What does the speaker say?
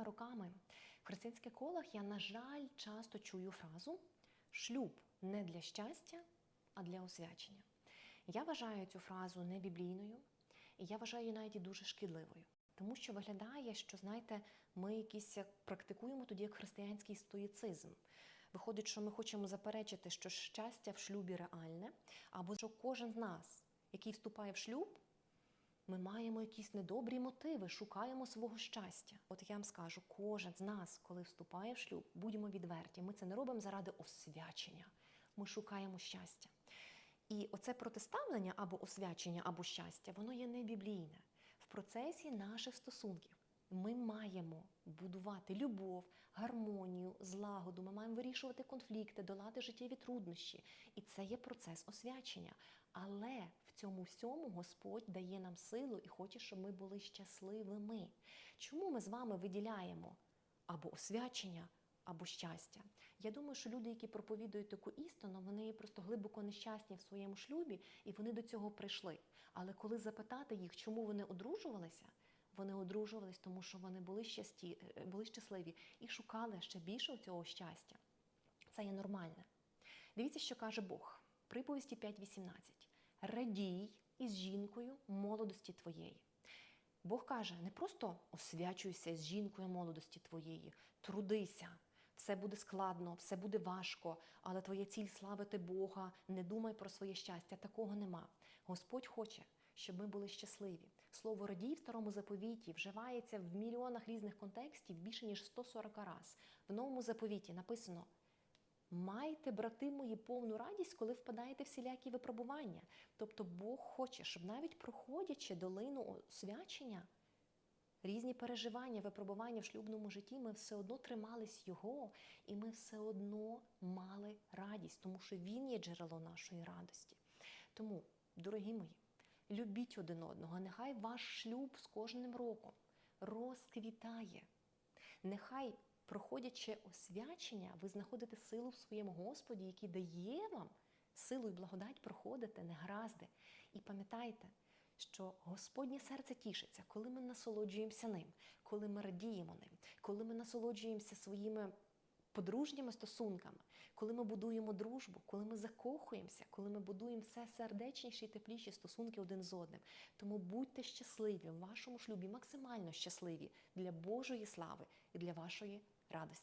довгими роками в християнських колах я, на жаль, часто чую фразу шлюб не для щастя, а для освячення. Я вважаю цю фразу не біблійною, і я вважаю її навіть дуже шкідливою. Тому що виглядає, що знаєте, ми якісь практикуємо тоді як християнський стоїцизм. Виходить, що ми хочемо заперечити, що щастя в шлюбі реальне, або що кожен з нас, який вступає в шлюб, ми маємо якісь недобрі мотиви, шукаємо свого щастя. От я вам скажу, кожен з нас, коли вступає в шлюб, будьмо відверті. Ми це не робимо заради освячення. Ми шукаємо щастя. І оце протиставлення або освячення, або щастя, воно є не біблійне. В процесі наших стосунків ми маємо будувати любов, гармонію, злагоду. Ми маємо вирішувати конфлікти, долати життєві труднощі. І це є процес освячення. Але в цьому всьому Господь дає нам силу і хоче, щоб ми були щасливими. Чому ми з вами виділяємо або освячення, або щастя? Я думаю, що люди, які проповідують таку істину, вони просто глибоко нещасні в своєму шлюбі, і вони до цього прийшли. Але коли запитати їх, чому вони одружувалися, вони одружувались, тому що вони були щасті, е, були щасливі і шукали ще більше цього щастя. Це є нормальне. Дивіться, що каже Бог. Приповісті 5.18. Радій із жінкою молодості твоєї. Бог каже, не просто освячуйся з жінкою молодості твоєї, трудися. Все буде складно, все буде важко, але твоя ціль славити Бога, не думай про своє щастя. Такого нема. Господь хоче, щоб ми були щасливі. Слово радій в старому заповіті вживається в мільйонах різних контекстів більше ніж 140 раз. В новому заповіті написано: Майте, брати мої, повну радість, коли впадаєте в всілякі випробування. Тобто Бог хоче, щоб навіть проходячи долину освячення, різні переживання, випробування в шлюбному житті, ми все одно тримались Його, і ми все одно мали радість, тому що Він є джерело нашої радості. Тому, дорогі мої, любіть один одного, нехай ваш шлюб з кожним роком розквітає. Нехай, проходячи освячення, ви знаходите силу в своєму Господі, який дає вам силу і благодать проходити негаразди. І пам'ятайте, що Господнє серце тішиться, коли ми насолоджуємося ним, коли ми радіємо ним, коли ми насолоджуємося своїми подружніми стосунками, коли ми будуємо дружбу, коли ми закохуємося, коли ми будуємо все сердечніші і тепліші стосунки один з одним. Тому будьте щасливі в вашому шлюбі, максимально щасливі для Божої слави і для вашої радості.